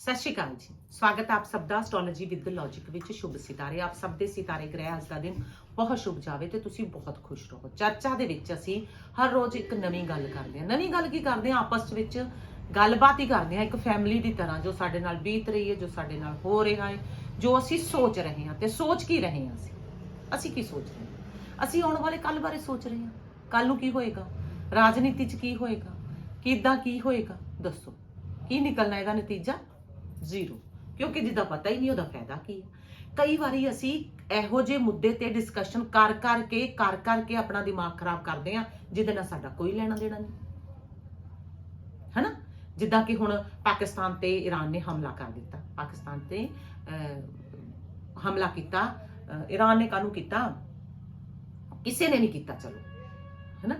ਸਤਿ ਸ਼੍ਰੀ ਅਕਾਲ ਜੀ। ਸਵਾਗਤ ਆਪ ਸਭ ਦਾ ਐਸਟ੍ਰੋਲੋਜੀ ਵਿਦ ਲੌਜੀਕ ਵਿੱਚ। ਸ਼ੁਭ ਸਿਤਾਰੇ। ਆਪ ਸਭ ਦੇ ਸਿਤਾਰੇ ਗ੍ਰਹਿ ਅੱਜ ਦਾ ਦਿਨ ਬਹੁਤ ਸ਼ੁਭ ਜਾਵੇ ਤੇ ਤੁਸੀਂ ਬਹੁਤ ਖੁਸ਼ ਰਹੋ। ਚਰਚਾ ਦੇ ਵਿੱਚ ਅਸੀਂ ਹਰ ਰੋਜ਼ ਇੱਕ ਨਵੀਂ ਗੱਲ ਕਰਦੇ ਹਾਂ। ਨਵੀਂ ਗੱਲ ਕੀ ਕਰਦੇ ਹਾਂ? ਆਪਸ ਵਿੱਚ ਗੱਲਬਾਤ ਹੀ ਕਰਦੇ ਹਾਂ। ਇੱਕ ਫੈਮਿਲੀ ਦੀ ਤਰ੍ਹਾਂ ਜੋ ਸਾਡੇ ਨਾਲ ਬੀਤ ਰਹੀ ਹੈ, ਜੋ ਸਾਡੇ ਨਾਲ ਹੋ ਰਿਹਾ ਹੈ, ਜੋ ਅਸੀਂ ਸੋਚ ਰਹੇ ਹਾਂ ਤੇ ਸੋਚ ਕੀ ਰਹੇ ਹਾਂ ਅਸੀਂ? ਅਸੀਂ ਕੀ ਸੋਚ ਰਹੇ ਹਾਂ? ਅਸੀਂ ਆਉਣ ਵਾਲੇ ਕੱਲ ਬਾਰੇ ਸੋਚ ਰਹੇ ਹਾਂ। ਕੱਲ ਨੂੰ ਕੀ ਹੋਏਗਾ? ਰਾਜਨੀਤੀ 'ਚ ਕੀ ਹੋਏਗਾ? ਕਿੱਦਾਂ ਕੀ ਹੋਏਗਾ? ਦੱਸੋ। ਕੀ ਨਿਕਲਣਾ ਇਹਦਾ ਨਤੀਜਾ? ਜ਼ੀਰੋ। ਕਿਉਂਕਿ ਜਿਹਦਾ ਪਤਾ ਹੀ ਨਹੀਂ ਉਹਦਾ ਫਾਇਦਾ ਕੀ ਹੈ ਕਈ ਵਾਰੀ ਅਸੀਂ ਇਹੋ ਜਿਹੇ ਮੁੱਦੇ ਤੇ ਡਿਸਕਸ਼ਨ ਕਰ ਕਰਕੇ ਕਰ ਕਰਕੇ ਆਪਣਾ ਦਿਮਾਗ ਖਰਾਬ ਕਰਦੇ ਆ ਜਿਹਦੇ ਨਾਲ ਸਾਡਾ ਕੋਈ ਲੈਣਾ ਦੇਣਾ ਨਹੀਂ। ਹੈਨਾ? ਜਿੱਦਾਂ ਕਿ ਹੁਣ ਪਾਕਿਸਤਾਨ ਤੇ ਈਰਾਨ ਨੇ ਹਮਲਾ ਕਰ ਦਿੱਤਾ। ਪਾਕਿਸਤਾਨ ਤੇ ਅਹ, ਹਮਲਾ ਕੀਤਾ। ਈਰਾਨ ਨੇ ਕਾਹਨੂੰ ਕੀਤਾ? ਕਿਸੇ ਨੇ ਨਹੀਂ ਕੀਤਾ ਚਲੋ। ਹੈਨਾ?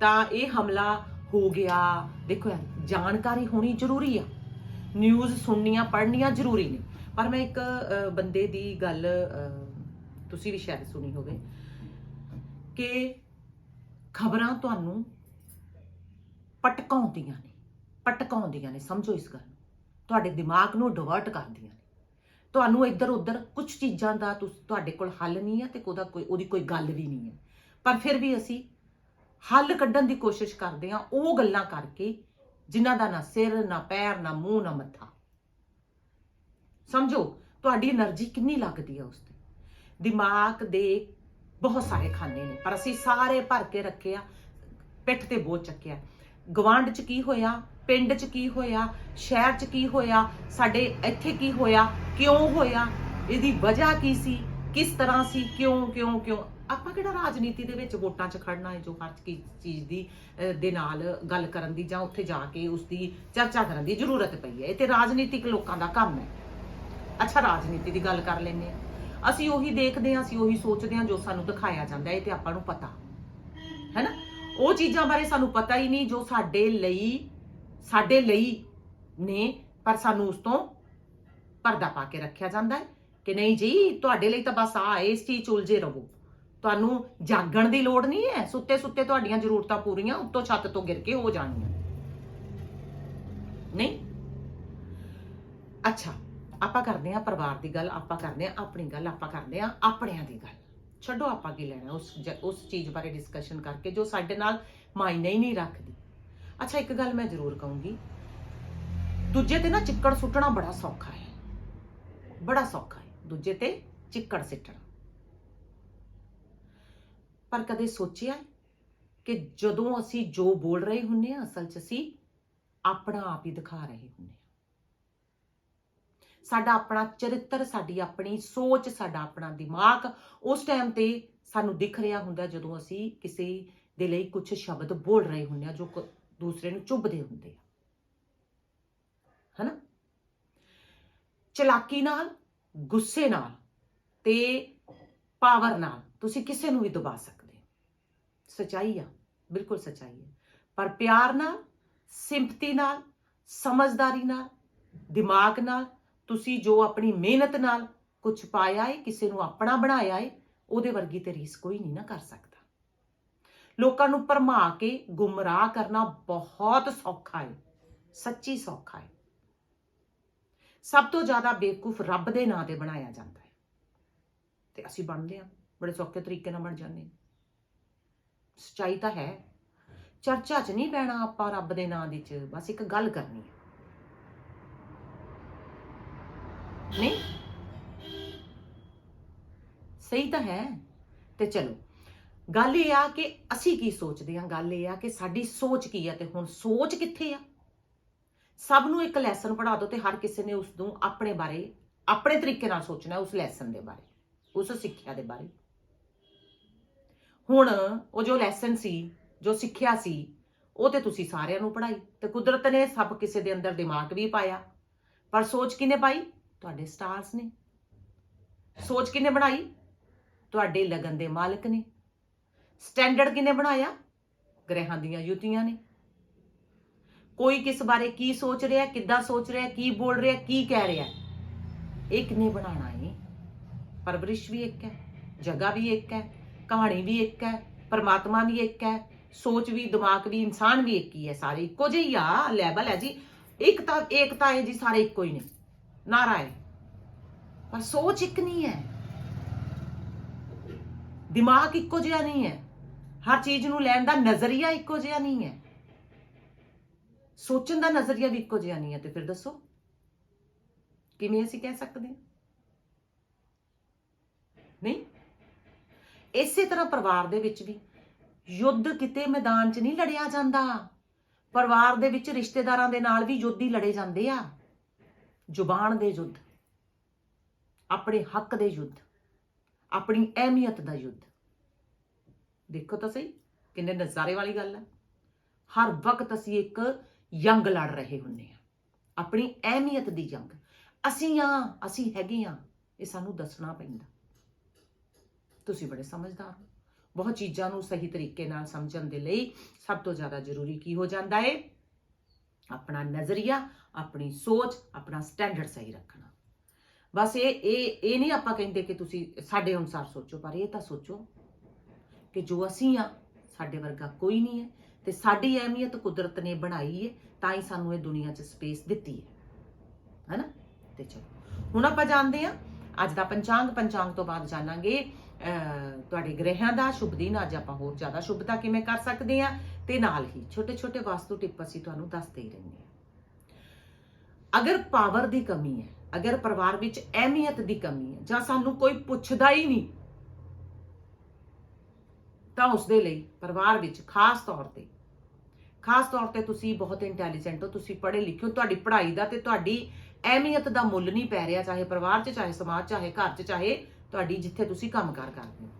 ਤਾਂ ਇਹ ਹਮਲਾ ਹੋ ਗਿਆ। ਦੇਖੋ ਯਾਰ ਜਾਣਕਾਰੀ ਹੋਣੀ ਜ਼ਰੂਰੀ ਆ। ਨਿਊਜ਼ ਸੁਣਨੀਆਂ, ਪੜ੍ਹਨੀਆਂ ਜ਼ਰੂਰੀ ਨੇ। ਪਰ ਮੈਂ ਇੱਕ ਬੰਦੇ ਦੀ ਗੱਲ ਤੁਸੀਂ ਵੀ ਸ਼ਾਇਦ ਸੁਣੀ ਹੋਵੇ ਕਿ ਖਬਰਾਂ ਤੁਹਾਨੂੰ ਪਟਕਾਉਂਦੀਆਂ ਨੇ ਪਟਕਾਉਂਦੀਆਂ ਨੇ, ਸਮਝੋ ਇਸ ਗੱਲ ਨੂੰ। ਤੁਹਾਡੇ ਦਿਮਾਗ ਨੂੰ ਡਿਵਰਟ ਕਰਦੀਆਂ ਨੇ। ਤੁਹਾਨੂੰ ਇੱਧਰ ਉੱਧਰ ਕੁਝ ਚੀਜ਼ਾਂ ਦਾ ਤੁਹਾਡੇ ਕੋਲ ਹੱਲ ਨਹੀਂ ਹੈ ਤੇ ਉਹਦਾ ਕੋਈ, ਉਹਦੀ ਕੋਈ ਗੱਲ ਵੀ ਨਹੀਂ ਹੈ। ਪਰ ਫਿਰ ਵੀ ਅਸੀਂ ਹੱਲ ਕੱਢਣ ਦੀ ਕੋਸ਼ਿਸ਼ ਕਰਦੇ ਹਾਂ, ਉਹ ਗੱਲਾਂ ਕਰਕੇ ਜਿਨ੍ਹਾਂ ਦਾ ਨਾ ਸਿਰ, ਨਾ ਪੈਰ, ਨਾ ਮੂੰਹ, ਨਾ ਮੱਥਾ। ਸਮਝੋ, ਤੁਹਾਡੀ એનર્ਜੀ ਕਿੰਨੀ ਲੱਗਦੀ ਹੈ ਉਸ ਤੇ? ਦਿਮਾਗ ਦੇ ਬਹੁਤ ਸਾਰੇ ਖਾਨੇ ਨੇ, ਪਰ ਅਸੀਂ ਸਾਰੇ ਭਰ ਕੇ ਰੱਖੇ ਆ, ਪਿੱਠ ਤੇ ਬੋਝ ਚੱਕਿਆ। ਗਵਾਂਡ ਚ ਕੀ ਹੋਇਆ? ਪਿੰਡ ਚ ਕੀ ਹੋਇਆ? ਸ਼ਹਿਰ ਚ ਕੀ ਹੋਇਆ? ਸਾਡੇ ਇੱਥੇ ਕੀ ਹੋਇਆ? ਕਿਉਂ ਹੋਇਆ? ਇਹਦੀ ਵਜ੍ਹਾ ਕੀ ਸੀ? ਕਿਸ ਤਰ੍ਹਾਂ ਸੀ? ਕਿਉਂ ਕਿਉਂ ਕਿਉਂ? ਆਪਾਂ ਕਿਹੜਾ ਰਾਜਨੀਤੀ ਦੇ ਵਿੱਚ ਵੋਟਾਂ 'ਚ ਖੜਨਾ ਹੈ, ਜੋ ਹਰ ਕੀ ਚੀਜ਼ ਦੀ ਦੇ ਨਾਲ ਗੱਲ ਕਰਨ ਦੀ ਜਾਂ ਉੱਥੇ ਜਾ ਕੇ ਉਸ ਦੀ ਚਰਚਾ ਕਰਨ ਦੀ ਜ਼ਰੂਰਤ ਪਈ ਹੈ। ਇਹ ਤੇ ਰਾਜਨੀਤਿਕ ਲੋਕਾਂ ਦਾ ਕੰਮ ਹੈ। ਅੱਛਾ, ਰਾਜਨੀਤੀ ਦੀ ਗੱਲ ਕਰ ਲੈਂਦੇ ਆ ਅਸੀਂ ਉਹੀ ਦੇਖਦੇ ਆ ਅਸੀਂ ਉਹੀ ਸੋਚਦੇ ਆ ਜੋ ਸਾਨੂੰ ਦਿਖਾਇਆ ਜਾਂਦਾ, ਇਹ ਤੇ ਆਪਾਂ ਨੂੰ ਪਤਾ। ਹੈ ਨਾ ਉਹ ਚੀਜ਼ਾਂ ਬਾਰੇ ਸਾਨੂੰ ਪਤਾ ਹੀ ਨਹੀਂ ਜੋ ਸਾਡੇ ਲਈ ਸਾਡੇ ਲਈ ਨੇ, ਪਰ ਸਾਨੂੰ ਉਸ ਤੋਂ ਪਰਦਾ ਪਾ ਕੇ ਰੱਖਿਆ ਜਾਂਦਾ ਹੈ ਕਿ ਨਹੀਂ ਜੀ, ਤੁਹਾਡੇ ਲਈ ਤਾਂ ਬਸ ਆ, ਇਸ ਚੀਜ਼ 'ਚ ਉਲਝੇ ਰਹੋ। ਤੁਹਾਨੂੰ ਜਾਗਣ ਦੀ ਲੋੜ ਨਹੀਂ ਹੈ। ਸੁੱਤੇ ਸੁੱਤੇ ਤੁਹਾਡੀਆਂ ਜ਼ਰੂਰਤਾਂ ਪੂਰੀਆਂ, ਉੱਤੋਂ ਛੱਤ ਤੋਂ ਗਿਰ ਕੇ ਹੋ ਜਾਣੀਆਂ। ਨਹੀਂ? ਅੱਛਾ, ਆਪਾਂ ਕਰਦੇ ਹਾਂ ਪਰਿਵਾਰ ਦੀ ਗੱਲ, ਆਪਾਂ ਕਰਦੇ ਹਾਂ ਆਪਣੀ ਗੱਲ, ਆਪਾਂ ਕਰਦੇ ਹਾਂ ਆਪਣਿਆਂ ਦੀ ਗੱਲ। ਛੱਡੋ ਆਪਾਂ ਕੀ ਲੈਣਾ, ਉਸ ਜ- ਉਸ ਚੀਜ਼ ਬਾਰੇ ਡਿਸਕਸ਼ਨ ਕਰਕੇ ਜੋ ਸਾਡੇ ਨਾਲ ਮਾਇਨੇ ਹੀ ਨਹੀਂ ਰੱਖਦੀ। ਅੱਛਾ, ਇੱਕ ਗੱਲ ਮੈਂ ਜ਼ਰੂਰ ਕਹੂੰਗੀ। ਦੂਜੇ ਤੇ ਨਾ ਚਿੱਕੜ ਸੁੱਟਣਾ ਬੜਾ ਸੌਖਾ ਹੈ। ਬੜਾ ਸੌਖਾ ਹੈ। ਦੂਜੇ ਤੇ ਚਿੱਕੜ ਸਿੱਟਣਾ। ਪਰ ਕਦੇ ਸੋਚਿਆ ਕਿ ਜਦੋਂ ਅਸੀਂ ਜੋ ਬੋਲ ਰਹੇ ਹੁੰਨੇ ਆ, ਅਸਲ 'ਚ ਅਸੀਂ ਆਪਣਾ ਆਪ ਹੀ ਦਿਖਾ ਰਹੇ ਹੁੰਨੇ ਆ। ਸਾਡਾ ਆਪਣਾ ਚਰਿੱਤਰ, ਸਾਡੀ ਆਪਣੀ ਸੋਚ, ਸਾਡਾ ਆਪਣਾ ਦਿਮਾਗ ਉਸ ਟਾਈਮ ਤੇ ਸਾਨੂੰ ਦਿਖ ਰਿਹਾ ਹੁੰਦਾ ਜਦੋਂ ਅਸੀਂ ਕਿਸੇ ਦੇ ਲਈ ਕੁਝ ਸ਼ਬਦ ਬੋਲ ਰਹੇ ਹੁੰਨੇ ਆ, ਜੋ ਦੂਸਰੇ ਨੂੰ ਚੁੱਭਦੇ ਹੁੰਦੇ ਆ। ਹਨਾ? ਚਲਾਕੀ ਨਾਲ, ਗੁੱਸੇ ਨਾਲ ਤੇ ਪਾਵਰ ਨਾਲ ਤੁਸੀਂ ਕਿਸੇ ਨੂੰ ਵੀ ਦਬਾ ਸਕਦੇ ਸਚਾਈ ਆ, ਬਿਲਕੁਲ ਸਚਾਈ ਹੈ ਪਰ ਪਿਆਰ ਨਾਲ, ਸਿੰਪਤੀ ਨਾਲ, ਸਮਝਦਾਰੀ ਨਾਲ, ਦਿਮਾਗ ਨਾਲ, ਤੁਸੀਂ ਜੋ ਆਪਣੀ ਮਿਹਨਤ ਨਾਲ ਕੁਝ ਪਾਇਆ ਹੈ ਕਿਸੇ ਨੂੰ ਆਪਣਾ ਬਣਾਇਆ ਹੈ ਉਹਦੇ ਵਰਗੀ ਤਰੀਸ ਕੋਈ ਨਹੀਂ ਨਾ ਕਰ ਸਕਦਾ। ਲੋਕਾਂ ਨੂੰ ਭਰਮਾ ਕੇ ਗੁੰਮਰਾਹ ਕਰਨਾ ਬਹੁਤ ਸੌਖਾ ਹੈ ਸੱਚੀ ਸੌਖਾ ਹੈ ਸਭ ਤੋਂ ਜ਼ਿਆਦਾ ਬੇਵਕੂਫ ਰੱਬ ਦੇ ਨਾਂ ਤੇ ਬਣਾਇਆ ਜਾਂਦਾ ਹੈ ਤੇ ਅਸੀਂ ਬਣਦੇ ਹਾਂ ਬੜੇ ਸੌਖੇ ਤਰੀਕੇ ਨਾਲ ਬਣ ਜਾਂਦੇ ਹਾਂ ਸਚਾਈ ਤਾਂ ਹੈ। ਚਰਚਾ 'ਚ ਨਹੀਂ ਪੈਣਾ ਆਪਾਂ ਰੱਬ ਦੇ ਨਾਂ ਦੇ ਚ, ਬਸ ਇੱਕ ਗੱਲ ਕਰਨੀ ਹੈ। ਨਹੀਂ? ਸਹੀ ਤਾਂ ਹੈ। ਤੇ ਚਲੋ, ਗੱਲ ਇਹ ਆ ਕਿ ਅਸੀਂ ਕੀ ਸੋਚਦੇ ਹਾਂ? ਗੱਲ ਇਹ ਆ ਕਿ ਸਾਡੀ ਸੋਚ ਕੀ ਆ ਤੇ ਹੁਣ ਸੋਚ ਕਿੱਥੇ ਆ? ਸਭ ਨੂੰ ਇੱਕ ਲੈਸਨ ਪੜ੍ਹਾ ਦਿਓ ਤੇ ਹਰ ਕਿਸੇ ਨੇ ਉਸ ਨੂੰ ਆਪਣੇ ਬਾਰੇ, ਆਪਣੇ ਤਰੀਕੇ ਨਾਲ ਸੋਚਣਾ ਉਸ ਲੈਸਨ ਦੇ ਬਾਰੇ, ਉਸ ਸਿੱਖਿਆ ਦੇ ਬਾਰੇ। ਹੁਣ ਉਹ ਜੋ ਲੈਸਨ ਸੀ, ਜੋ ਸਿੱਖਿਆ ਸੀ, ਉਹ ਤੇ ਤੁਸੀਂ ਸਾਰਿਆਂ ਨੂੰ ਪੜ੍ਹਾਈ ਤੇ ਕੁਦਰਤ ਨੇ ਸਭ ਕਿਸੇ ਦੇ ਅੰਦਰ ਦਿਮਾਗ ਵੀ ਪਾਇਆ। ਪਰ ਸੋਚ ਕਿਨੇ ਪਾਈ? ਤੁਹਾਡੇ ਸਟਾਰਸ ਨੇ। ਸੋਚ ਕਿਨੇ ਬਣਾਈ? ਤੁਹਾਡੇ ਲਗਨ ਦੇ ਮਾਲਕ ਨੇ। ਸਟੈਂਡਰਡ ਕਿਨੇ ਬਣਾਇਆ? ਗ੍ਰਹਿਾਂ ਦੀਆਂ ਯੁਤੀਆਂ ਨੇ। ਕੋਈ ਕਿਸ ਬਾਰੇ ਕੀ ਸੋਚ ਰਿਹਾ, ਕਿੱਦਾਂ ਸੋਚ ਰਿਹਾ, ਕੀ ਬੋਲ ਰਿਹਾ, ਕੀ ਕਹਿ ਰਿਹਾ? ਇਹ ਕਿਨੇ ਬਣਾਉਣਾ ਹੈ ਪਰਵਰਿਸ਼ ਵੀ ਇੱਕ ਹੈ, ਜਗ੍ਹਾ ਵੀ ਇੱਕ ਹੈ। ਕਹਾਣੀ ਵੀ ਇੱਕ ਹੈ, ਪਰਮਾਤਮਾ ਵੀ ਇੱਕ ਹੈ, ਸੋਚ ਵੀ, ਦਿਮਾਗ ਵੀ, ਇਨਸਾਨ ਵੀ ਇੱਕ ਹੀ ਹੈ ਸਾਰੇ। ਇੱਕੋ ਜਿਹੇ ਹੀ ਆ ਲੈਵਲ ਹੈ ਜੀ। ਇੱਕ ਤਾਂ ਏਕਤਾ ਹੈ ਜੀ ਸਾਰੇ ਇੱਕੋ ਹੀ ਨੇ ਨਾਰਾ ਹੈ ਪਰ ਸੋਚ ਇੱਕ ਨਹੀਂ ਹੈ। ਦਿਮਾਗ ਇੱਕੋ ਜਿਹਾ ਨਹੀਂ ਹੈ। ਹਰ ਚੀਜ਼ ਨੂੰ ਲੈਣ ਦਾ ਨਜ਼ਰੀਆ ਇੱਕੋ ਜਿਹਾ ਨਹੀਂ ਹੈ। ਸੋਚਣ ਦਾ ਨਜ਼ਰੀਆ ਵੀ ਇੱਕੋ ਜਿਹਾ ਨਹੀਂ ਹੈ, ਤੇ ਫਿਰ ਦੱਸੋ, ਕਿਵੇਂ ਅਸੀਂ ਕਹਿ ਸਕਦੇ ਹਾਂ? ਨਹੀਂ? ਇਸੇ ਤਰ੍ਹਾਂ ਪਰਿਵਾਰ ਦੇ ਵਿੱਚ ਵੀ ਯੁੱਧ ਕਿਤੇ ਮੈਦਾਨ 'ਚ ਨਹੀਂ ਲੜਿਆ ਜਾਂਦਾ। ਪਰਿਵਾਰ ਦੇ ਵਿੱਚ ਰਿਸ਼ਤੇਦਾਰਾਂ ਦੇ ਨਾਲ ਵੀ ਯੁੱਧ ਹੀ ਲੜੇ ਜਾਂਦੇ ਆ। ਜ਼ੁਬਾਨ ਦੇ ਯੁੱਧ, ਆਪਣੇ ਹੱਕ ਦੇ ਯੁੱਧ, ਆਪਣੀ ਅਹਿਮੀਅਤ ਦਾ ਯੁੱਧ। ਦੇਖੋ ਤਾਂ ਸਹੀ, ਕਿੰਨੇ ਨਜ਼ਾਰੇ ਵਾਲੀ ਗੱਲ ਹੈ ਹਰ ਵਕਤ ਅਸੀਂ ਇੱਕ ਜੰਗ ਲੜ ਰਹੇ ਹੁੰਨੇ ਆ। ਆਪਣੀ ਅਹਿਮੀਅਤ ਦੀ ਜੰਗ ਅਸੀਂ ਆ ਅਸੀਂ ਹੈਗੇ ਆ ਇਹ ਸਾਨੂੰ ਦੱਸਣਾ ਪੈਂਦਾ। ਤੁਸੀਂ ਬੜੇ ਸਮਝਦਾਰ ਹੋ। ਬਹੁਤ ਚੀਜ਼ਾਂ ਨੂੰ ਸਹੀ ਤਰੀਕੇ ਨਾਲ ਸਮਝਣ ਦੇ ਲਈ ਸਭ ਤੋਂ ਜ਼ਿਆਦਾ ਜ਼ਰੂਰੀ ਕੀ ਹੋ ਜਾਂਦਾ ਹੈ ਆਪਣਾ ਨਜ਼ਰੀਆ, ਆਪਣੀ ਸੋਚ, ਆਪਣਾ ਸਟੈਂਡਰਡ ਸਹੀ ਰੱਖਣਾ। ਬਸ ਇਹ ਇਹ ਇਹ ਨਹੀਂ ਆਪਾਂ ਕਹਿੰਦੇ ਕਿ ਤੁਸੀਂ ਸਾਡੇ ਅਨੁਸਾਰ ਸੋਚੋ, ਪਰ ਇਹ ਤਾਂ ਸੋਚੋ ਕਿ ਜੋ ਅਸੀਂ ਆ, ਸਾਡੇ ਵਰਗਾ ਕੋਈ ਨਹੀਂ ਹੈ ਤੇ ਸਾਡੀ ਅਹਿਮੀਅਤ ਕੁਦਰਤ ਨੇ ਬਣਾਈ ਹੈ ਤਾਂ ਹੀ ਸਾਨੂੰ ਇਹ ਦੁਨੀਆ 'ਚ ਸਪੇਸ ਦਿੱਤੀ ਹੈ ਹੈਨਾ? ਤੇ ਚਲੋ। ਹੁਣ ਆਪਾਂ ਜਾਣਦੇ ਆ ਅੱਜ ਦਾ ਪੰਚਾਂਗ ਪੰਚਾਂਗ ਤੋਂ ਬਾਅਦ ਜਾਣਾਂਗੇ ਤੁਹਾਡੇ ਗ੍ਰਹਿਆਂ ਦਾ ਸ਼ੁਭ ਦਿਨ ਅੱਜ ਆਪਾਂ ਹੋਰ ਜ਼ਿਆਦਾ ਸ਼ੁਭਤਾ ਕਿਵੇਂ ਕਰ ਸਕਦੇ ਆ ਤੇ ਨਾਲ ਹੀ ਛੋਟੇ ਛੋਟੇ ਵਾਸਤੂ ਟਿਪ ਅਸੀਂ ਤੁਹਾਨੂੰ ਦੱਸਦੇ ਹੀ ਰਹਿੰਦੇ ਆ ਅਗਰ ਪਾਵਰ ਦੀ ਕਮੀ ਹੈ, ਅਗਰ ਪਰਿਵਾਰ ਵਿੱਚ ਅਹਿਮੀਅਤ ਦੀ ਕਮੀ ਹੈ, ਜਾਂ ਸਾਨੂੰ ਕੋਈ ਪੁੱਛਦਾ ਹੀ ਨਹੀਂ, ਤਾਂ ਉਸ ਦੇ ਲਈ ਪਰਿਵਾਰ ਵਿੱਚ ਖਾਸ ਤੌਰ ਤੇ, ਖਾਸ ਤੌਰ ਤੇ ਤੁਸੀਂ ਬਹੁਤ ਇੰਟੈਲੀਜੈਂਟ ਹੋ, ਤੁਸੀਂ ਪੜ੍ਹੇ ਲਿਖੇ ਹੋ, ਤੁਹਾਡੀ ਪੜ੍ਹਾਈ ਦਾ ਤੇ ਤੁਹਾਡੀ ਅਹਿਮੀਅਤ ਦਾ ਮੁੱਲ ਨਹੀਂ ਪੈ ਰਿਹਾ, ਚਾਹੇ ਪਰਿਵਾਰ 'ਚ, ਚਾਹੇ ਸਮਾਜ 'ਚ, ਚਾਹੇ ਘਰ 'ਚ, ਚਾਹੇ ਤੁਹਾਡੀ ਜਿੱਥੇ ਤੁਸੀਂ ਕੰਮਕਾਰ ਕਰਦੇ ਹੋ।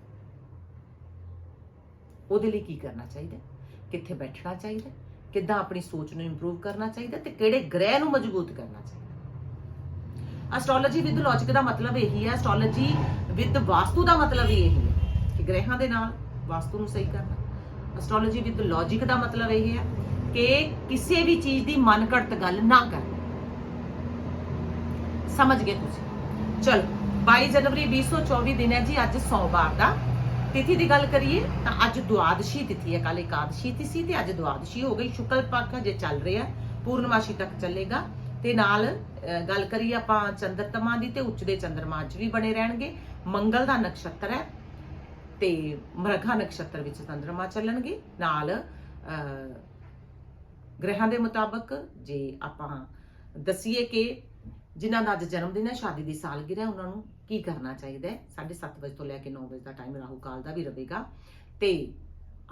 ਉਹਦੇ ਲਈ ਕੀ ਕਰਨਾ ਚਾਹੀਦਾ ਕਿੱਥੇ ਬੈਠਣਾ ਚਾਹੀਦਾ ਕਿੱਦਾਂ ਆਪਣੀ ਸੋਚ ਨੂੰ ਇੰਪਰੂਵ ਕਰਨਾ ਚਾਹੀਦਾ ਹੈ ਤੇ ਕਿਹੜੇ ਗ੍ਰਹਿ ਨੂੰ ਮਜ਼ਬੂਤ ਕਰਨਾ ਚਾਹੀਦਾ ਐਸਟ੍ਰੋਲੋਜੀ ਵਿਦ ਲੌਜੀਕ ਦਾ ਮਤਲਬ ਇਹੀ ਹੈ। ਐਸਟ੍ਰੋਲੋਜੀ ਵਿਦ ਵਾਸਤੂ ਦਾ ਮਤਲਬ ਵੀ ਇਹੀ ਹੈ ਕਿ ਗ੍ਰਹਿਾਂ ਦੇ ਨਾਲ ਵਾਸਤੂ ਨੂੰ ਸਹੀ ਕਰਨਾ। ਐਸਟ੍ਰੋਲੋਜੀ ਵਿਦ ਲੌਜੀਕ ਦਾ ਮਤਲਬ ਇਹ ਹੈ ਕਿ ਕਿਸੇ ਵੀ ਚੀਜ਼ ਦੀ ਮਨ ਘੜਤ ਗੱਲ ਨਾ ਕਰਨੀ। ਸਮਝ ਗਏ ਤੁਸੀਂ? ਚਲੋ 22 ਜਨਵਰੀ 2024 ਦਿਨ ਹੈ ਜੀ ਅੱਜ ਸੋਮਵਾਰ ਦਾ। ਤਿਥੀ ਦੀ ਗੱਲ ਕਰੀਏ ਤਾਂ ਅੱਜ ਦੁਆਦਸ਼ੀ ਤਿਥੀ ਹੈ ਕੱਲ ਇਕਾਦਸ਼ੀ ਤਿਥੀ ਤੇ ਅੱਜ ਦੁਆਦਸ਼ੀ ਹੋ ਗਈ। ਸ਼ੁਕਲ ਪੱਖ ਜੇ ਚੱਲ ਰਿਹਾ ਪੂਰਨਮਾਸ਼ੀ ਤੱਕ ਚੱਲੇਗਾ। ਤੇ ਨਾਲ ਗੱਲ ਕਰੀਏ ਆਪਾਂ ਚੰਦਰਤਮਾ ਦੀ ਤੇ ਉੱਚਦੇ ਚੰਦਰਮਾ ਅੱਜ ਵੀ ਬਣੇ ਰਹਿਣਗੇ। ਮੰਗਲ ਦਾ ਨਕਸ਼ਤਰ ਹੈ ਤੇ ਮਰਘਾ ਨਕਸ਼ਤਰ ਵਿੱਚ ਚੰਦਰਮਾ ਚੱਲਣਗੇ। ਨਾਲ ਅਹ, ਗ੍ਰਹਿਾਂ ਦੇ ਮੁਤਾਬਕ ਜੇ ਆਪਾਂ ਦਸੀਏ ਕਿ ਜਿਨ੍ਹਾਂ ਦਾ ਅੱਜ ਜਨਮ ਦਿਨ ਹੈ, ਸ਼ਾਦੀ ਦੀ ਸਾਲਗਿਰਹ ਉਹਨਾਂ ਨੂੰ ਕੀ ਕਰਨਾ ਚਾਹੀਦਾ ਹੈ? 7:30 ਵਜੇ ਤੋਂ ਲੈ ਕੇ 9 ਵਜੇ ਦਾ ਟਾਈਮ ਰਾਹੂ ਕਾਲ ਦਾ ਵੀ ਰਹੇਗਾ। ਤੇ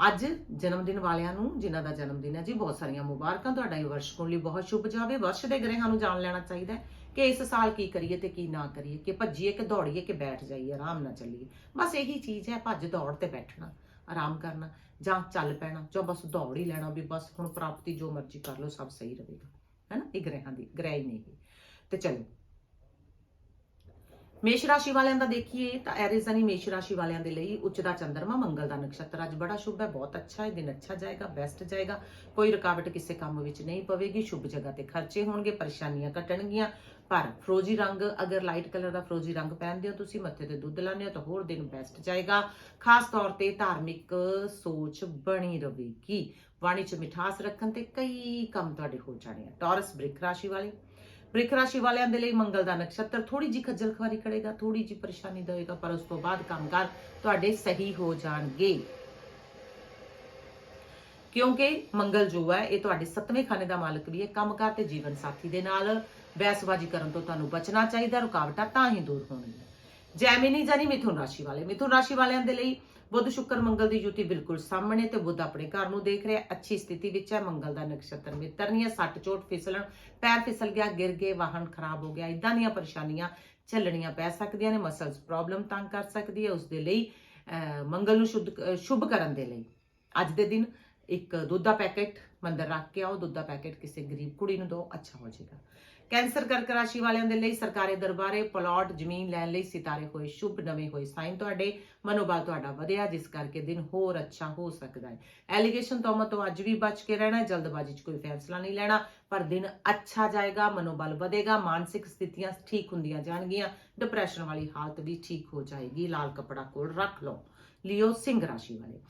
ਅੱਜ ਜਨਮ ਦਿਨ ਵਾਲਿਆਂ ਨੂੰ, ਜਿਨ੍ਹਾਂ ਦਾ ਜਨਮ ਦਿਨ ਹੈ ਜੀ, ਬਹੁਤ ਸਾਰੀਆਂ ਮੁਬਾਰਕਾਂ। ਤੁਹਾਡਾ ਇਹ ਵਰਸ਼ ਕੋਲ ਲਈ ਬਹੁਤ ਸ਼ੁਭ ਜਾਵੇ। ਵਰਸ਼ ਦੇ ਗ੍ਰਹਿਾਂ ਨੂੰ ਜਾਣ ਲੈਣਾ ਚਾਹੀਦਾ ਕਿ ਇਸ ਸਾਲ ਕੀ ਕਰੀਏ ਤੇ ਕੀ ਨਾ ਕਰੀਏ, ਕਿ ਭੱਜੀਏ ਕਿ ਦੌੜੀਏ ਕਿ ਬੈਠ ਜਾਈਏ, ਆਰਾਮ ਨਾਲ ਚੱਲੀਏ। ਬਸ ਇਹੀ ਚੀਜ਼ ਹੈ, ਭੱਜ ਦੌੜ ਤੇ ਬੈਠਣਾ, ਆਰਾਮ ਕਰਨਾ, ਜਾਂ ਚੱਲ ਪੈਣਾ, ਜਾਂ ਬਸ ਦੌੜ ਹੀ ਲੈਣਾ ਵੀ ਬਸ ਹੁਣ ਪ੍ਰਾਪਤੀ ਜੋ ਮਰਜ਼ੀ ਕਰ ਲਓ, ਸਭ ਸਹੀ ਰਹੇਗਾ। ਹੈਨਾ? ਇਹ ਗ੍ਰਹਿਾਂ ਦੀ, ਗ੍ਰਹਿ ਹੀ ਨਹੀਂ ਤੇ ਚਲੋ। ਮੇਸ਼ ਰਾਸ਼ੀ ਵਾਲਿਆਂ ਦਾ ਦੇਖੀਏ ਤਾਂ ਐਰੀਜ਼ ਯਾਨੀ ਮੇਸ਼ ਰਾਸ਼ੀ ਵਾਲਿਆਂ ਦੇ ਲਈ ਉੱਚ ਦਾ ਚੰਦਰਮਾ, ਮੰਗਲ ਦਾ ਨਕਸ਼ਤਰ ਅੱਜ ਬੜਾ ਸ਼ੁਭ ਹੈ, ਬਹੁਤ ਅੱਛਾ ਹੈ, ਦਿਨ ਅੱਛਾ ਜਾਏਗਾ ਬੈਸਟ ਜਾਏਗਾ, ਕੋਈ ਰੁਕਾਵਟ ਕਿਸੇ ਕੰਮ ਵਿੱਚ ਨਹੀਂ ਪਵੇਗੀ, ਸ਼ੁਭ ਜਗ੍ਹਾ ਤੇ ਖਰਚੇ ਹੋਣਗੇ, ਪਰੇਸ਼ਾਨੀਆਂ ਘਟਣਗੀਆਂ, ਪਰ ਫਰੋਜੀ ਰੰਗ, ਅਗਰ ਲਾਈਟ ਕਲਰ ਦਾ ਫਰੋਜੀ ਰੰਗ ਪਹਿਨਦੇ ਹੋ ਤੁਸੀਂ, ਮੱਥੇ ਤੇ ਦੁੱਧ ਲਾਉਂਦੇ ਹੋ ਤਾਂ ਹੋਰ ਦਿਨ ਬੈਸਟ ਜਾਏਗਾ। ਖਾਸ ਤੌਰ ਤੇ ਧਾਰਮਿਕ ਸੋਚ ਬਣੀ ਰਹੇਗੀ ਬਾਣੀ ਚ ਮਿਠਾਸ ਰੱਖਣ ਤੇ ਕਈ ਕੰਮ ਤੁਹਾਡੇ ਹੋ ਜਾਣੇ ਆ। ਟੌਰਸ ਬ੍ਰਿਕ ਰਾਸ਼ੀ ਵਾਲੇ। ਬ੍ਰਿਕ ਰਾਸ਼ੀ ਵਾਲਿਆਂ ਦੇ ਲਈ ਮੰਗਲ ਦਾ ਨਕਸ਼ਤਰ ਥੋੜੀ ਜੀ ਖੱਜਲ ਖਵਾਰੀ ਕਰੇਗਾ ਥੋੜੀ ਜੀ ਪਰੇਸ਼ਾਨੀ ਦੇਵੇਗਾ, ਪਰ ਉਸ ਤੋਂ ਬਾਅਦ ਕੰਮਕਾਰ ਤੁਹਾਡੇ ਸਹੀ ਹੋ ਜਾਣਗੇ। ਕਿਉਂਕਿ ਮੰਗਲ ਜੋ ਹੈ, ਇਹ ਤੁਹਾਡੇ ਸੱਤਵੇਂ ਖਾਨੇ ਦਾ ਮਾਲਕ ਵੀ ਹੈ ਕੰਮਕਾਰ ਤੇ ਜੀਵਨ ਸਾਥੀ ਦੇ ਨਾਲ। ਬਹਿਸਬਾਜ਼ੀ ਕਰਨ ਤੋਂ ਤੁਹਾਨੂੰ ਬਚਣਾ ਚਾਹੀਦਾ, ਰੁਕਾਵਟਾਂ ਤਾਂ ਹੀ ਦੂਰ ਹੋਣਗੀਆਂ। ਜੈਮਿਨੀ ਜਾਨੀ ਮਿਥੁਨ ਰਾਸ਼ੀ ਵਾਲੇ, ਮਿਥੁਨ ਰਾਸ਼ੀ ਵਾਲਿਆਂ ਦੇ ਲਈ ਬੁੱਧ ਸ਼ੁੱਕਰ ਮੰਗਲ ਦੀ ਯੁਤੀ ਬਿਲਕੁਲ ਸਾਹਮਣੇ ਤੇ ਬੁੱਧ ਆਪਣੇ ਘਰ ਨੂੰ ਦੇਖ ਰਿਹਾ ਅੱਛੀ ਸਥਿਤੀ ਵਿੱਚ ਹੈ। ਮੰਗਲ ਦਾ ਨਕਸ਼ਤਰ ਮਿੱਤਰ ਹੈ। ਸੱਟ ਚੋਟ ਫਿਸਲਣ ਪੈਰ ਫਿਸਲ ਗਿਆ ਗਿਰ ਗਏ ਵਾਹਨ ਖਰਾਬ ਹੋ ਗਿਆ। ਇਦਾਂ ਦੀਆਂ ਪਰੇਸ਼ਾਨੀਆਂ ਚੱਲਣੀਆਂ ਪੈ ਸਕਦੀਆਂ ਨੇ। ਮਸਲਸ ਪ੍ਰੋਬਲਮ ਤੰਗ ਕਰ ਸਕਦੀ ਹੈ। ਉਸ ਦੇ ਲਈ ਅਹ, ਮੰਗਲ ਨੂੰ ਸ਼ੁੱਧ ਅਹ, ਸ਼ੁਭ ਕਰਨ ਦੇ ਲਈ। ਅੱਜ ਦੇ ਦਿਨ ਇੱਕ ਦੁੱਧ ਦਾ ਪੈਕੇਟ ਮੰਦਰ ਰੱਖ ਕੇ ਆਓ। ਦੁੱਧ ਦਾ ਪੈਕੇਟ ਕਿਸੇ ਗਰੀਬ ਕੁੜੀ ਨੂੰ ਦਿਓ। ਅੱਛਾ ਹੋ ਜਾਏਗਾ। ਕੈਂਸਰ ਕਰਕ ਰਾਸ਼ੀ ਵਾਲਿਆਂ ਦੇ ਲਈ ਸਰਕਾਰੀ ਦਰਬਾਰੇ ਪਲਾਟ ਜ਼ਮੀਨ ਲੈਣ ਲਈ ਸਿਤਾਰੇ ਹੋਏ, ਸ਼ੁਭ ਨਵੇਂ ਹੋਏ ਸਾਈਨ ਤੁਹਾਡੇ ਮਨੋਬਲ ਤੁਹਾਡਾ ਵਧਿਆ, ਜਿਸ ਕਰਕੇ ਦਿਨ ਹੋਰ ਅੱਛਾ ਹੋ ਸਕਦਾ ਹੈ। ਐਲੀਗੇਸ਼ਨ ਤੋਮਤ ਤੋਂ ਅੱਜ ਵੀ ਬਚ ਕੇ ਰਹਿਣਾ, ਜਲਦਬਾਜ਼ੀ 'ਚ ਕੋਈ ਫੈਸਲਾ ਨਹੀਂ ਲੈਣਾ, ਪਰ ਦਿਨ ਅੱਛਾ ਜਾਏਗਾ, ਮਨੋਬਲ ਵਧੇਗਾ, ਮਾਨਸਿਕ ਸਥਿਤੀਆਂ ਠੀਕ ਹੁੰਦੀਆਂ ਜਾਣਗੀਆਂ ਡਿਪਰੈਸ਼ਨ ਵਾਲੀ ਹਾਲਤ ਵੀ ਠੀਕ ਹੋ ਜਾਏਗੀ, ਲਾਲ ਕਪੜਾ ਕੋਲ ਰੱਖ ਲਓ। ਲਿਓ ਸਿੰਘ ਰਾਸ਼ੀ ਵਾਲੇ।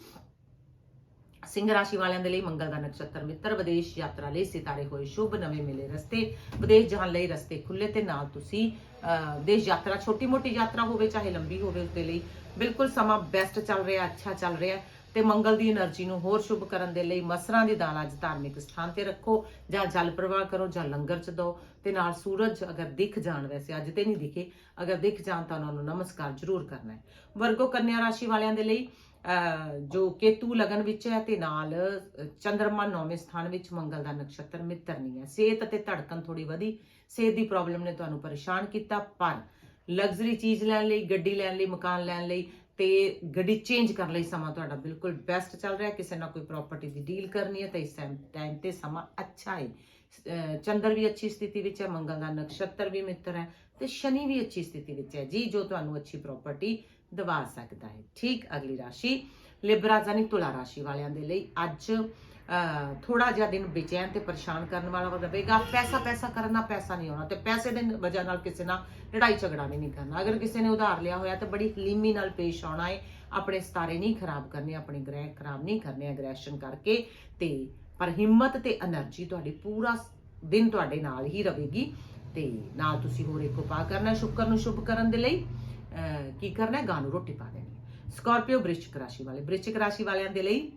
ਸਿੰਘ ਰਾਸ਼ੀ ਵਾਲਿਆਂ ਦੇ ਲਈ ਮੰਗਲ ਦਾ ਨਕਸ਼ਤਰ ਮਿੱਤਰ ਵਿਦੇਸ਼ ਯਾਤਰਾ ਲਈ ਸਿਤਾਰੇ ਹੋਏ ਸ਼ੁਭ ਨਵੇਂ ਮਿਲੇ ਰਸਤੇ ਵਿਦੇਸ਼ ਜਾਣ ਲਈ ਰਸਤੇ ਖੁੱਲੇ ਤੇ ਨਾਲ ਤੁਸੀਂ ਦੇਸ਼ ਯਾਤਰਾ ਛੋਟੀ ਮੋਟੀ ਯਾਤਰਾ ਹੋਵੇ ਚਾਹੇ ਲੰਬੀ ਹੋਵੇ ਉਸ ਦੇ ਲਈ ਬਿਲਕੁਲ ਸਮਾਂ ਬੈਸਟ ਚੱਲ ਰਿਹਾ ਅੱਛਾ ਚੱਲ ਰਿਹਾ ਤੇ ਮੰਗਲ ਦੀ એનર્ਜੀ ਨੂੰ ਹੋਰ ਸ਼ੁਭ ਕਰਨ ਦੇ ਲਈ ਮਸਰਾਂ ਦੀ ਦਾਲ ਅੱਜ ਧਾਰਮਿਕ ਸਥਾਨ ਤੇ ਰੱਖੋ ਜਾਂ ਜਲ ਪ੍ਰਵਾਹ ਕਰੋ ਜਾਂ ਲੰਗਰ ਚ ਦਿਓ ਤੇ ਨਾਲ ਸੂਰਜ ਅਗਰ ਦਿਖ ਜਾਣ ਵੈਸੇ ਅੱਜ ਤੇ ਨਹੀਂ ਦਿਖੇ ਅਗਰ ਦਿਖ ਜਾਣ ਤਾਂ ਉਹਨਾਂ ਨੂੰ ਨਮਸਕਾਰ ਜ਼ਰੂਰ ਕਰਨਾ ਹੈ ਵਰਗੋ ਕੰਨਿਆ ਰਾਸ਼ੀ ਵਾਲਿਆਂ ਦੇ ਲਈ ਜੋ ਕੇਤੂ ਲਗਨ ਵਿੱਚ ਹੈ ਤੇ ਨਾਲ ਅਹ, ਚੰਦਰਮਾ ਨੌਵੇਂ ਸਥਾਨ ਵਿੱਚ ਮੰਗਲ ਦਾ ਨਕਸ਼ਤਰ ਮਿੱਤਰ ਨਹੀਂ ਹੈ। ਸਿਹਤ ਅਤੇ ਧੜਕਣ ਥੋੜੀ ਵਧੀ ਸਿਹਤ ਦੀ ਪ੍ਰੋਬਲਮ ਨੇ ਤੁਹਾਨੂੰ ਪਰੇਸ਼ਾਨ ਕੀਤਾ ਪਰ ਲਗਜ਼ਰੀ ਚੀਜ਼ ਲੈਣ ਲਈ ਗੱਡੀ ਲੈਣ ਲਈ ਮਕਾਨ ਲੈਣ ਲਈ ਤੇ ਗੱਡੀ ਚੇਂਜ ਕਰਨ ਲਈ ਸਮਾਂ ਤੁਹਾਡਾ ਬਿਲਕੁਲ ਬੈਸਟ ਚੱਲ ਰਿਹਾ ਕਿਸੇ ਨਾਲ ਕੋਈ ਪ੍ਰਾਪਰਟੀ ਦੀ ਡੀਲ ਕਰਨੀ ਹੈ ਤਾਂ ਇਸ ਟਾਈਮ ਤੇ ਸਮਾਂ ਅੱਛਾ ਹੈ। ਚੰਦਰ ਵੀ ਅੱਛੀ ਸਥਿਤੀ ਵਿੱਚ ਹੈ ਮੰਗਲ ਦਾ ਨਕਸ਼ਤਰ ਵੀ ਮਿੱਤਰ ਹੈ ਤੇ ਸ਼ਨੀ ਵੀ ਅੱਛੀ ਸਥਿਤੀ ਵਿੱਚ ਹੈ। ਜੀ ਜੋ ਤੁਹਾਨੂੰ ਅੱਛੀ ਪ੍ਰਾਪਰਟੀ ਦਵਾ ਸਕਦਾ ਹੈ। ਠੀਕ, ਅਗਲੀ ਰਾਸ਼ੀ, ਲਿਬਰਾ ਜਾਨੀ ਤੁਲਾ ਰਾਸ਼ੀ ਵਾਲਿਆਂ ਦੇ ਲਈ ਅੱਜ ਥੋੜਾ ਜਿਹਾ ਦਿਨ ਬੇਚੈਨ ਤੇ ਪਰੇਸ਼ਾਨ ਕਰਨ ਵਾਲਾ ਹੋਵੇਗਾ ਪੈਸਾ ਪੈਸਾ ਕਰਨ ਕਰਨਾ ਪੈਸਾ ਨਹੀਂ ਆਉਣਾ ਤੇ ਪੈਸੇ ਦੇ ਵਜ੍ਹਾ ਨਾਲ ਕਿਸੇ ਨਾਲ ਲੜਾਈ ਝਗੜਾ ਨਹੀਂ ਕਰਨਾ। ਅਗਰ ਕਿਸੇ ਨੇ ਉਧਾਰ ਲਿਆ ਹੋਇਆ ਤਾਂ ਬੜੀ ਹਲੀਮੀ ਨਾਲ ਪੇਸ਼ ਆਉਣਾ ਹੈ, ਆਪਣੇ ਸਤਾਰੇ ਨਹੀਂ ਖਰਾਬ ਕਰਨੇ, ਆਪਣੇ ਗ੍ਰਹਿ ਖਰਾਬ ਨਹੀਂ ਕਰਨੇ ਐਗਰੈਸ਼ਨ ਕਰਕੇ ਤੇ ਪਰ ਹਿੰਮਤ ਤੇ એનર્ਜੀ ਤੁਹਾਡੀ ਪੂਰਾ ਦਿਨ ਤੁਹਾਡੇ ਨਾਲ ਹੀ ਰਹੇਗੀ ਤੇ ਨਾਲ ਤੁਸੀਂ ਹੋਰ ਇੱਕ ਉਪਾਅ ਕਰਨਾ। ਸ਼ੁੱਕਰ ਨੂੰ ਸ਼ੁਭ ਕਰਨ ਦੇ ਲਈ ਕੀ ਕਰਨਾ ਹੈ? ਗਾਂ ਨੂੰ ਰੋਟੀ ਪਾ ਦੇਣੀ ਹੈ। ਸਕਾਰਪੀਓ ਬ੍ਰਿਸ਼ਚਿਕ ਰਾਸ਼ੀ ਵਾਲੇ। ਵ੍ਰਿਸ਼ਚਿਕ ਰਾਸ਼ੀ ਵਾਲਿਆਂ ਦੇ ਲਈ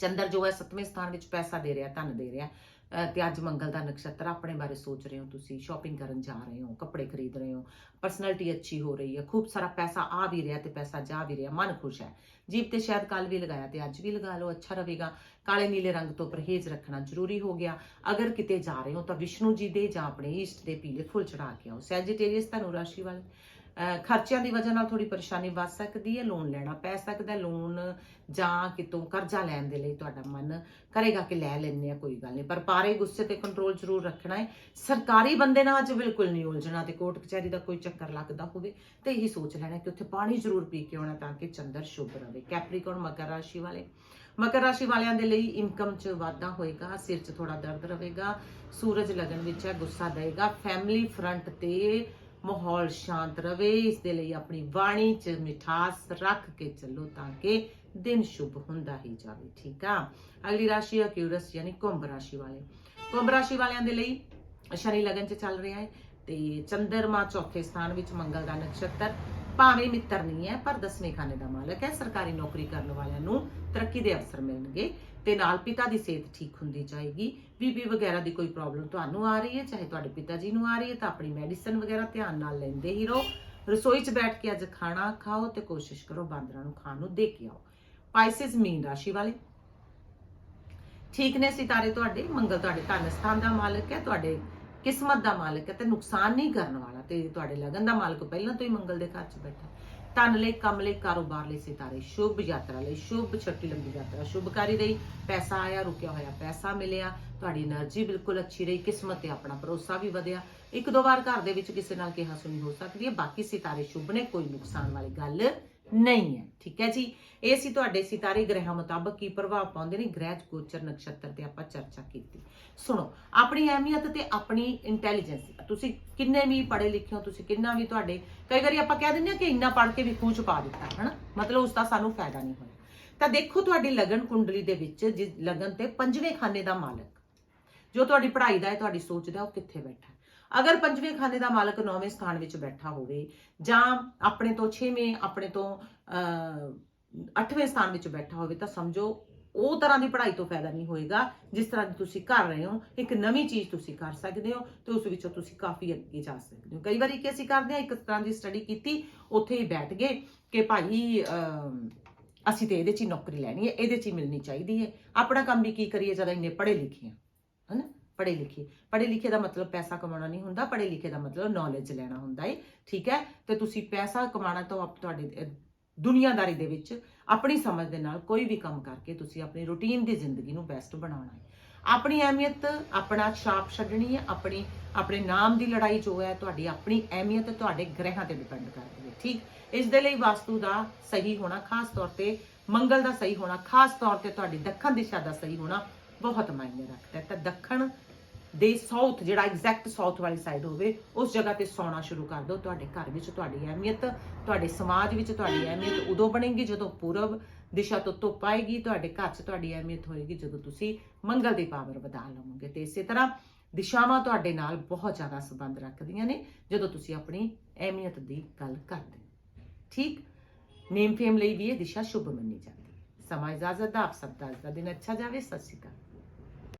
ਚੰਦਰ ਜੋ ਹੈ 7ਵੇਂ ਸਥਾਨ ਵਿੱਚ ਪੈਸਾ ਦੇ ਰਿਹਾ, ਧਨ ਦੇ ਰਿਹਾ। ਅਹ, ਤੇ ਅੱਜ ਮੰਗਲ ਦਾ ਨਕਸ਼ਤਰ, ਆਪਣੇ ਬਾਰੇ ਸੋਚ ਰਹੇ ਹੋ ਤੁਸੀਂ ਸ਼ਾਪਿੰਗ ਕਰਨ ਜਾ ਰਹੇ ਹੋ, ਕੱਪੜੇ ਖਰੀਦ ਰਹੇ ਹੋ ਪਰਸਨੈਲਿਟੀ ਅੱਛੀ ਹੋ ਰਹੀ ਹੈ, ਖੂਬ ਸਾਰਾ ਪੈਸਾ ਆ ਵੀ ਰਿਹਾ ਤੇ ਪੈਸਾ ਜਾ ਵੀ ਰਿਹਾ, ਮਨ ਖੁਸ਼ ਹੈ। ਜੀਬ ਤੇ ਸ਼ਾਇਦ ਕੱਲ ਵੀ ਲਗਾਇਆ ਤੇ ਅੱਜ ਵੀ ਲਗਾ ਲਓ, ਅੱਛਾ ਰਹੇਗਾ। ਕਾਲੇ ਨੀਲੇ ਰੰਗ ਤੋਂ ਪਰਹੇਜ਼ ਰੱਖਣਾ ਜ਼ਰੂਰੀ ਹੋ ਗਿਆ। ਅਗਰ ਕਿਤੇ ਜਾ ਰਹੇ ਹੋ ਤਾਂ ਵਿਸ਼ਨੂੰ ਜੀ ਦੇ ਜਾਂ ਆਪਣੇ ਈਸ਼ਟ ਦੇ ਪੀਲੇ ਫੁੱਲ ਚੜਾ ਕੇ ਆਓ। ਸੈਜੀਟੇਰੀਅਸ ਤੁਹਾਨੂੰ ਰਾਸ਼ੀ ਵਾਲੇ। ਖਰਚਿਆਂ ਦੀ ਵਜ੍ਹਾ ਨਾਲ ਥੋੜੀ ਪਰੇਸ਼ਾਨੀ ਵੱਧ ਸਕਦੀ ਹੈ ਲੋਨ ਲੈਣਾ ਪੈ ਸਕਦਾ ਲੋਨ ਜਾਂ ਕਿਤੋਂ ਕਰਜ਼ਾ ਲੈਣ ਦੇ ਲਈ ਤੁਹਾਡਾ ਮਨ ਕਰੇਗਾ ਕਿ ਲੈ ਲੈਣੇ ਆ ਕੋਈ ਗੱਲ ਨਹੀਂ। ਪਰ ਪਾਰੇ ਗੁੱਸੇ ਤੇ ਕੰਟਰੋਲ ਜ਼ਰੂਰ ਰੱਖਣਾ ਹੈ। ਸਰਕਾਰੀ ਬੰਦੇ ਨਾਲ ਅੱਜ ਬਿਲਕੁਲ ਨਹੀਂ ਉਲਝਣਾ ਤੇ ਕੋਰਟ ਕਚਹਿਰੀ ਦਾ ਕੋਈ ਚੱਕਰ ਲੱਗਦਾ ਹੋਵੇ ਤੇ ਇਹੀ ਸੋਚ ਲੈਣਾ ਕਿ ਉੱਥੇ ਪਾਣੀ ਜ਼ਰੂਰ ਪੀ ਕੇ ਆਉਣਾ ਤਾਂ ਕਿ ਚੰਦਰ ਸ਼ੁਭ ਰਵੇ ਕੈਪਰੀਕੌਨ ਮਕਰ ਰਾਸ਼ੀ ਵਾਲੇ। ਮਕਰ ਰਾਸ਼ੀ ਵਾਲਿਆਂ ਦੇ ਲਈ ਇਨਕਮ 'ਚ ਵਾਧਾ ਹੋਏਗਾ, ਸਿਰ 'ਚ ਥੋੜਾ ਦਰਦ ਰਹੇਗਾ, ਸੂਰਜ ਲਗਨ ਵਿੱਚ ਹੈ, ਗੁੱਸਾ ਦੇਗਾ ਫੈਮਿਲੀ ਫਰੰਟ ਤੇ ਮਾਹੌਲ ਸ਼ਾਂਤ ਰਵੇ, ਇਸ ਦੇ ਲਈ ਆਪਣੀ ਬਾਣੀ 'ਚ ਮਿਠਾਸ ਰੱਖ ਕੇ ਚੱਲੋ ਤਾਂ ਕਿ ਦਿਨ ਸ਼ੁਭ ਹੁੰਦਾ ਹੀ ਜਾਵੇ, ਠੀਕ ਆ? ਅਗਲੀ ਰਾਸ਼ੀ ਹੈ ਕਿਊਰਸ, ਯਾਨੀ ਕੁੰਭ ਰਾਸ਼ੀ ਵਾਲੇ। ਕੁੰਭ ਰਾਸ਼ੀ ਵਾਲਿਆਂ ਦੇ ਲਈ ਸ਼ਨੀ ਲਗਨ 'ਚ ਚੱਲ ਰਿਹਾ ਹੈ ਤੇ ਚੰਦਰਮਾ ਚੌਥੇ ਸਥਾਨ ਵਿੱਚ ਮੰਗਲ ਦਾ ਨਕਸ਼ਤਰ ਭਾਵੇਂ ਮਿੱਤਰ ਨਹੀਂ ਹੈ, ਪਰ ਦਸਵੇਂ ਖਾਨੇ ਦਾ ਮਾਲਕ ਹੈ। ਸਰਕਾਰੀ ਨੌਕਰੀ ਕਰਨ ਵਾਲਿਆਂ ਨੂੰ ਤਰੱਕੀ ਦੇ ਅਵਸਰ ਮਿਲਣਗੇ ਤੇ ਨਾਲ ਪਿਤਾ ਦੀ ਸਿਹਤ ਠੀਕ ਹੁੰਦੀ ਜਾਏਗੀ। ਬੀਪੀ ਵਗੈਰਾ ਦੀ ਕੋਈ ਪ੍ਰੋਬਲਮ ਤੁਹਾਨੂੰ ਆ ਰਹੀ ਹੈ, ਚਾਹੇ ਤੁਹਾਡੇ ਪਿਤਾ ਜੀ ਨੂੰ ਆ ਰਹੀ ਹੈ, ਤਾਂ ਆਪਣੀ ਮੈਡੀਸਨ ਵਗੈਰਾ ਧਿਆਨ ਨਾਲ ਲੈਂਦੇ ਹੀ ਰਹੋ। ਰਸੋਈ 'ਚ ਬੈਠ ਕੇ ਅੱਜ ਖਾਣਾ ਖਾਓ ਤੇ ਕੋਸ਼ਿਸ਼ ਕਰੋ ਬਾਂਦਰਾਂ ਨੂੰ ਖਾਣ ਨੂੰ ਦੇ ਕੇ ਆਓ। ਪਾਈਸਿਸ ਮੀਨ ਰਾਸ਼ੀ ਵਾਲੇ। ਠੀਕ ਨੇ ਸਿਤਾਰੇ ਤੁਹਾਡੇ? ਮੰਗਲ ਤੁਹਾਡੇ ਧਨ ਸਥਾਨ ਦਾ ਮਾਲਕ ਹੈ, ਤੁਹਾਡੇ ਕਿਸਮਤ ਦਾ ਮਾਲਕ ਹੈ ਤੇ ਨੁਕਸਾਨ ਨਹੀਂ ਕਰਨ ਵਾਲਾ ਤੇ ਤੁਹਾਡੇ ਲਗਨ ਦਾ ਮਾਲਕ ਪਹਿਲਾਂ ਤੋਂ ਹੀ ਮੰਗਲ ਦੇ ਘਰ 'ਚ ਬੈਠਾ ਧਨ ਲਈ, ਕੰਮ ਲਈ, ਕਾਰੋਬਾਰ ਲਈ ਸਿਤਾਰੇ, ਸ਼ੁਭ ਯਾਤਰਾ ਲਈ, ਸ਼ੁਭ ਛੱਟੀ ਲੰਬੀ ਯਾਤਰਾ, ਸ਼ੁਭਕਾਰੀ ਰਹੀ ਪੈਸਾ ਆਇਆ, ਰੁਕਿਆ ਹੋਇਆ ਪੈਸਾ ਮਿਲਿਆ, ਤੁਹਾਡੀ એનર્ਜੀ ਬਿਲਕੁਲ ਅੱਛੀ ਰਹੀ, ਕਿਸਮਤ ਤੇ ਆਪਣਾ ਭਰੋਸਾ ਵੀ ਵਧਿਆ। ਇੱਕ ਦੋ ਵਾਰ ਘਰ ਦੇ ਵਿੱਚ ਕਿਸੇ ਨਾਲ ਕਿਹਾ ਸੁਣੀ ਹੋ ਸਕਦੀ ਹੈ, ਬਾਕੀ ਸਿਤਾਰੇ ਸ਼ੁਭ ਨੇ, ਕੋਈ ਨੁਕਸਾਨ ਵਾਲੀ ਗੱਲ ਨਹੀਂ ਹੈ, ਠੀਕ ਹੈ ਜੀ? ਇਹ ਸੀ ਤੁਹਾਡੇ ਸਿਤਾਰੇ ਗ੍ਰਹਿਾਂ ਮੁਤਾਬਕ ਕੀ ਪ੍ਰਭਾਵ ਪਾਉਂਦੇ ਨੇ ਗ੍ਰਹਿ ਗੋਚਰ ਨਕਸ਼ਤਰ ਤੇ ਆਪਾਂ ਚਰਚਾ ਕੀਤੀ। ਸੁਣੋ, ਆਪਣੀ ਅਹਿਮੀਅਤ ਤੇ ਆਪਣੀ ਇੰਟੈਲੀਜੈਂਸ ਤੁਸੀਂ ਕਿੰਨੇ ਵੀ ਪੜ੍ਹੇ ਲਿਖੇ ਹੋ, ਤੁਸੀਂ ਕਿੰਨਾ ਵੀ ਤੁਹਾਡੇ, ਕਈ ਵਾਰੀ ਆਪਾਂ ਕਹਿ ਦਿੰਦੇ ਹਾਂ ਕਿ ਇੰਨਾ ਪੜ੍ਹ ਕੇ ਵੀ ਖੂਹ ਚ ਪਾ ਦਿੱਤਾ, ਹਨਾ? ਮਤਲਬ ਉਸ ਦਾ ਸਾਨੂੰ ਫਾਇਦਾ ਨਹੀਂ ਹੋਇਆ। ਤਾਂ ਦੇਖੋ ਤੁਹਾਡੀ ਲਗਨ ਕੁੰਡਲੀ ਦੇ ਵਿੱਚ, ਜਿਸ ਲਗਨ ਤੇ ਪੰਜਵੇਂ ਖਾਨੇ ਦਾ ਮਾਲਕ, ਜੋ ਤੁਹਾਡੀ ਪੜ੍ਹਾਈ ਦਾ ਹੈ, ਤੁਹਾਡੀ ਸੋਚ ਦਾ ਉਹ ਕਿੱਥੇ ਬੈਠਾ ਅਗਰ ਪੰਜਵੇਂ ਖਾਨੇ ਦਾ ਮਾਲਕ ਨੌਵੇਂ ਸਥਾਨ ਵਿੱਚ ਬੈਠਾ ਹੋਵੇ, ਜਾਂ ਆਪਣੇ ਤੋਂ 6ਵੇਂ ਆਪਣੇ ਤੋਂ 8ਵੇਂ ਸਥਾਨ ਵਿੱਚ ਬੈਠਾ ਹੋਵੇ, ਤਾਂ ਸਮਝੋ ਉਹ ਤਰ੍ਹਾਂ ਦੀ ਪੜ੍ਹਾਈ ਤੋਂ ਫਾਇਦਾ ਨਹੀਂ ਹੋਏਗਾ। ਜਿਸ ਤਰ੍ਹਾਂ ਦੀ ਤੁਸੀਂ ਕਰ ਰਹੇ ਹੋ, ਇੱਕ ਨਵੀਂ ਚੀਜ਼ ਤੁਸੀਂ ਕਰ ਸਕਦੇ ਹੋ ਤੇ ਉਸ ਵਿੱਚੋਂ ਤੁਸੀਂ ਕਾਫੀ ਅੱਗੇ ਜਾ ਸਕਦੇ ਹੋ। ਕਈ ਵਾਰੀ ਕੀ ਅਸੀਂ ਕਰਦੇ ਹਾਂ, ਇੱਕ ਤਰ੍ਹਾਂ ਦੀ ਸਟੱਡੀ ਕੀਤੀ, ਉੱਥੇ ਹੀ ਬੈਠ ਗਏ ਕਿ ਭਾਈ ਅਸੀਂ ਤੇ ਇਹਦੇ 'ਚ ਹੀ ਨੌਕਰੀ ਲੈਣੀ ਹੈ, ਇਹਦੇ 'ਚ ਹੀ ਮਿਲਣੀ ਚਾਹੀਦੀ ਹੈ। ਆਪਣਾ ਕੰਮ ਵੀ ਕੀ ਕਰੀਏ, ਜਦੋਂ ਇੰਨੇ ਪੜ੍ਹੇ ਲਿਖੇ ਹਾਂ। ਪੜ੍ਹੇ ਲਿਖੇ ਪੜ੍ਹੇ ਲਿਖੇ ਦਾ ਮਤਲਬ ਪੈਸਾ ਕਮਾਉਣਾ ਨਹੀਂ ਹੁੰਦਾ ਪੜ੍ਹੇ ਲਿਖੇ ਦਾ ਮਤਲਬ ਨੌਲੇਜ ਲੈਣਾ ਹੁੰਦਾ ਹੈ ਠੀਕ ਹੈ? ਤੇ ਤੁਸੀਂ ਪੈਸਾ ਕਮਾਉਣਾ ਤਾਂ ਆਪ ਤੁਹਾਡੇ ਦੁਨੀਆਦਾਰੀ ਦੇ ਵਿੱਚ ਆਪਣੀ ਸਮਝ ਦੇ ਨਾਲ ਕੋਈ ਵੀ ਕੰਮ ਕਰਕੇ ਤੁਸੀਂ ਆਪਣੀ ਰੁਟੀਨ ਦੀ ਜ਼ਿੰਦਗੀ ਨੂੰ ਬੈਸਟ ਬਣਾਉਣਾ ਹੈ ਆਪਣੀ ਅਹਿਮੀਅਤ ਆਪਣਾ ਛਾਪ ਛੱਡਣੀ ਹੈ ਆਪਣੀ, ਆਪਣੇ ਨਾਮ ਦੀ ਲੜਾਈ ਜੋ ਹੈ ਤੁਹਾਡੀ ਆਪਣੀ ਅਹਿਮੀਅਤ ਤੁਹਾਡੇ ਗ੍ਰਹਿਾਂ ਤੇ ਡਿਪੈਂਡ ਕਰਦੀ ਹੈ, ਠੀਕ? ਇਸ ਦੇ ਲਈ ਵਾਸਤੂ ਦਾ ਸਹੀ ਹੋਣਾ ਖਾਸ ਤੌਰ ਤੇ, ਮੰਗਲ ਦਾ ਸਹੀ ਹੋਣਾ ਖਾਸ ਤੌਰ ਤੇ ਤੁਹਾਡੀ ਦੱਖਣ ਦਿਸ਼ਾ ਦਾ ਸਹੀ ਹੋਣਾ ਬਹੁਤ ਮਾਇਨੇ ਰੱਖਦਾ ਹੈ। ਤਾਂ ਦੱਖਣ ਦੇ ਸਾਊਥ ਜਿਹੜਾ ਐਗਜ਼ੈਕਟ ਸਾਊਥ ਵਾਲੀ ਸਾਈਡ ਹੋਵੇ, ਉਸ ਜਗ੍ਹਾ ਤੇ ਸੌਣਾ ਸ਼ੁਰੂ ਕਰ ਦਿਓ। ਤੁਹਾਡੇ ਘਰ ਵਿੱਚ ਤੁਹਾਡੀ ਅਹਿਮੀਅਤ, ਤੁਹਾਡੇ ਸਮਾਜ ਵਿੱਚ ਤੁਹਾਡੀ ਅਹਿਮੀਅਤ ਉਦੋਂ ਬਣੇਗੀ ਜਦੋਂ ਪੂਰਬ ਦਿਸ਼ਾ ਤੋਂ ਧੁੱਪ ਆਏਗੀ। ਤੁਹਾਡੇ ਘਰ 'ਚ ਤੁਹਾਡੀ ਅਹਿਮੀਅਤ ਹੋਏਗੀ ਜਦੋਂ ਤੁਸੀਂ ਮੰਗਲ ਦੀ ਪਾਵਰ ਵਧਾ ਲਵੋਗੇ। ਤੇ ਇਸੇ ਤਰ੍ਹਾਂ ਦਿਸ਼ਾਵਾਂ ਤੁਹਾਡੇ ਨਾਲ ਬਹੁਤ ਜ਼ਿਆਦਾ ਸੰਬੰਧ ਰੱਖਦੀਆਂ ਨੇ, ਜਦੋਂ ਤੁਸੀਂ ਆਪਣੀ ਅਹਿਮੀਅਤ ਦੀ ਗੱਲ ਕਰਦੇ ਹੋ। ਠੀਕ? ਨੇਮ ਫੇਮ ਲਈ ਵੀ ਇਹ ਦਿਸ਼ਾ ਸ਼ੁਭ ਮੰਨੀ ਜਾਂਦੀ ਹੈ। ਸਮਾਂ ਇਜਾਜ਼ਤ ਦਾ, ਆਪ ਸਭ ਦਾ ਅੱਜ ਦਾ ਦਿਨ ਅੱਛਾ ਜਾਵੇ। ਸਤਿ ਸ਼੍ਰੀ ਅਕਾਲ।